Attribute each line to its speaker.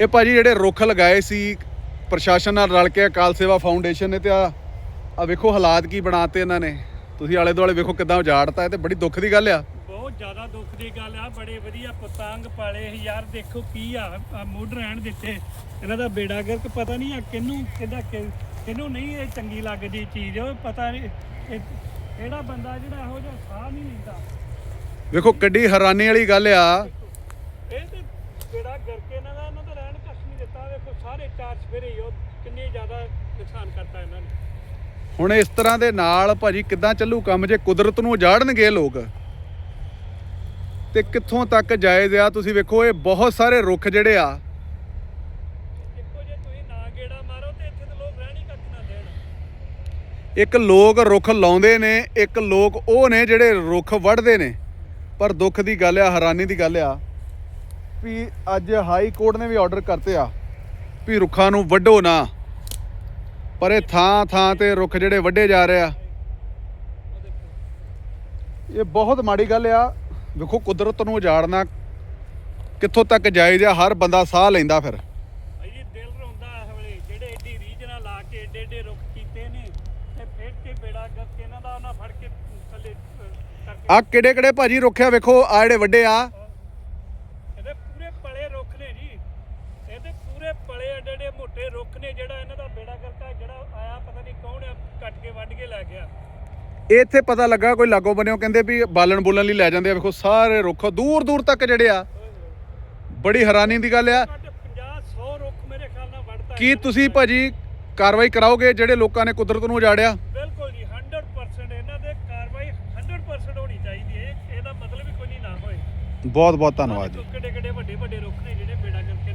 Speaker 1: ਇਹ ਭਾਜੀ ਜਿਹੜੇ ਰੁੱਖ ਲਗਾਏ ਸੀ ਪ੍ਰਸ਼ਾਸਨ ਨਾਲ ਰਲ ਕੇ ਅਕਾਲ ਸੇਵਾ ਫਾਊਂਡੇਸ਼ਨ ਨੇ ਤੇ ਆ ਆ ਵੇਖੋ ਹਾਲਾਤ ਕੀ ਬਣਾਤੇ ਇਹਨਾਂ ਨੇ। ਤੁਸੀਂ ਆਲੇ ਦੁਆਲੇ ਵੇਖੋ ਕਿਦਾਂ ਉਜਾੜਤਾ ਤੇ ਬੜੀ ਦੁੱਖ ਦੀ ਗੱਲ ਆ।
Speaker 2: ਬਹੁਤ ਜ਼ਿਆਦਾ ਦੁੱਖ ਦੀ ਗੱਲ ਆ ਬੜੇ ਵਧੀਆ ਪਤੰਗ ਪਾਲੇ ਸੀ। ਯਾਰ ਦੇਖੋ ਕੀ ਆ ਮੁੱਢ ਰਹਿਣ ਦਿੱਤੇ। ਇਹਨਾਂ ਦਾ ਬੇੜਾ ਗਰਕ ਪਤਾ ਨਹੀਂ ਆ ਕਿਹਨੂੰ ਕਿਹਦਾ ਕਿ- ਕਿਹਨੂੰ ਨਹੀਂ ਇਹ ਚੰਗੀ ਲੱਗਦੀ ਚੀਜ਼ ਉਹ ਪਤਾ ਨਹੀਂ ਇਹ- ਕਿਹੜਾ ਬੰਦਾ ਜਿਹੜਾ ਇਹੋ ਜਿਹਾ ਸਾਹ ਨਹੀਂ ਲੈਂਦਾ
Speaker 1: ਵੇਖੋ ਕਿੱਡੀ ਹੈਰਾਨੀ ਵਾਲੀ ਗੱਲ ਆ
Speaker 2: ਇਹ ਤੇ ਬੇੜਾ ਗਰਕ ਇਹਨਾਂ ਦਾ ਇਹਨਾਂ ਦਾ ਰਹਿਣ ਕੱਖ ਨਹੀਂ ਦਿੱਤਾ ਵੇਖੋ ਸਾਰੇ ਚਾਰ ਸਵੇਰੇ ਹੀ ਉਹ ਕਿੰਨੀ ਜ਼ਿਆਦਾ ਨੁਕਸਾਨ ਕਰਤਾ ਇਹਨਾਂ ਨੇ।
Speaker 1: ਹੁਣ ਇਸ ਤਰ੍ਹਾਂ ਦੇ ਨਾਲ ਭਾਜੀ ਕਿੱਦਾਂ ਚੱਲੂ ਕੰਮ ਜੇ ਕੁਦਰਤ ਨੂੰ ਉਜਾੜਨਗੇ ਲੋਕ? ਤੇ ਕਿੱਥੋਂ ਤੱਕ ਜਾਇਜ਼ ਆ? ਤੁਸੀਂ ਵੇਖੋ ਇਹ ਬਹੁਤ ਸਾਰੇ ਰੁੱਖ ਜਿਹੜੇ ਆ।
Speaker 2: ਦੇਖੋ ਜੇ ਤੁਸੀਂ ਨਾ ਗੇੜਾ ਮਾਰੋ ਤੇ ਇੱਥੇ ਤਾਂ ਲੋਕ ਰਹਿਣ ਹੀ ਕੱਖ ਨਾ ਦੇਣ।
Speaker 1: ਇੱਕ ਲੋਕ ਰੁੱਖ ਲਾਉਂਦੇ ਨੇ ਇੱਕ ਲੋਕ ਉਹ ਨੇ ਜਿਹੜੇ ਰੁੱਖ ਵੱਢਦੇ ਨੇ। ਪਰ ਦੁੱਖ ਦੀ ਗੱਲ ਆ ਹੈਰਾਨੀ ਦੀ ਗੱਲ ਆ ਵੀ ਅੱਜ ਹਾਈ ਕੋਰਟ ਨੇ ਵੀ ਆਰਡਰ ਕਰਤੇ ਆ। ਵੀ ਰੁੱਖਾਂ ਨੂੰ ਵੱਢੋ ਨਾ। ਪਰ ਇਹ ਥਾਂ ਥਾਂ ਤੇ ਰੁੱਖ ਜਿਹੜੇ ਵੱਢੇ ਜਾ ਰਹੇ ਆ। ਇਹ ਬਹੁਤ ਮਾੜੀ ਗੱਲ ਆ। ਵੇਖੋ ਕੁਦਰਤ ਨੂੰ ਉਜਾੜਨਾ ਕਿੱਥੋਂ ਤੱਕ ਜਾਇਜ਼ ਆ ਹਰ ਬੰਦਾ ਸਾਹ ਲੈਂਦਾ ਫਿਰ।
Speaker 2: ਭਾਈ ਜੀ ਦਿਲ ਰੋਂਦਾ ਇਸ ਵੇਲੇ। ਜਿਹੜੇ ਏਡੀ ਰੀਝ ਨਾਲ ਲਾ ਕੇ ਏਡੇ ਏਡੇ ਰੁੱਖ ਕੀਤੇ ਨੇ ਤੇ ਫੇਰ ਕੇ ਬੇੜਾ ਗੱਕ ਇਹਨਾਂ ਦਾ ਉਹਨਾਂ ਫੜ ਕੇ ਥੱਲੇ ਅਹ, ਕਰਕੇ
Speaker 1: ਆ ਕਿਹੜੇ ਕਿਹੜੇ ਭਾਜੀ ਰੁੱਖਿਆ ਵੇਖੋ ਆ ਜਿਹੜੇ ਵੱਡੇ ਆ
Speaker 2: ਇਹਦੇ ਪੂਰੇ ਪਲੇ ਰੁੱਖ ਨੇ ਜੀ ਇਹਦੇ ਪੂਰੇ ਪਲੇ ਏਡੇ ਏਡੇ ਮੋਟੇ ਰੁੱਖ ਨੇ ਜਿਹੜਾ ਇਹਨਾਂ ਦਾ ਬੇੜਾ ਕਰਤਾ ਜਿਹੜਾ ਆਇਆ ਪਤਾ ਨਹੀਂ ਕੌਣ ਆ ਕੱਟ ਕੇ ਵੱਢ ਕੇ ਲੈ ਗਿਆ।
Speaker 1: ਇੱਥੇ ਪਤਾ ਲੱਗਾ ਕੋਈ ਲਾਗੋ ਬੰਨਿਓ ਕਹਿੰਦੇ ਵੀ ਬਾਲਣ ਬੁਲਣ ਲਈ ਲੈ ਜਾਂਦੇ ਆ। ਵੇਖੋ ਸਾਰੇ ਰੁੱਖ ਦੂਰ ਦੂਰ ਤੱਕ ਜਿਹੜੇ ਆ ਬੜੀ ਹੈਰਾਨੀ ਦੀ ਗੱਲ ਆ।
Speaker 2: ਘੱਟ 50 100 ਰੁੱਖ ਮੇਰੇ ਖਿਆਲ ਨਾਲ ਵੱਢਤਾ
Speaker 1: ਕੀ। ਤੁਸੀਂ ਭਾਜੀ ਕਾਰਵਾਈ ਕਰਾਓਗੇ ਜਿਹੜੇ ਲੋਕਾਂ ਨੇ ਕੁਦਰਤ ਨੂੰ ਉਜਾੜਿਆ? ਬਹੁਤ ਬਹੁਤ ਧੰਨਵਾਦ ਜੀ।
Speaker 2: ਕਿੱਡੇ ਕਿੱਡੇ ਵੱਡੇ ਵੱਡੇ ਰੁੱਖ ਨੇ ਜਿਹੜੇ ਬੇੜਾ ਕਰਕੇ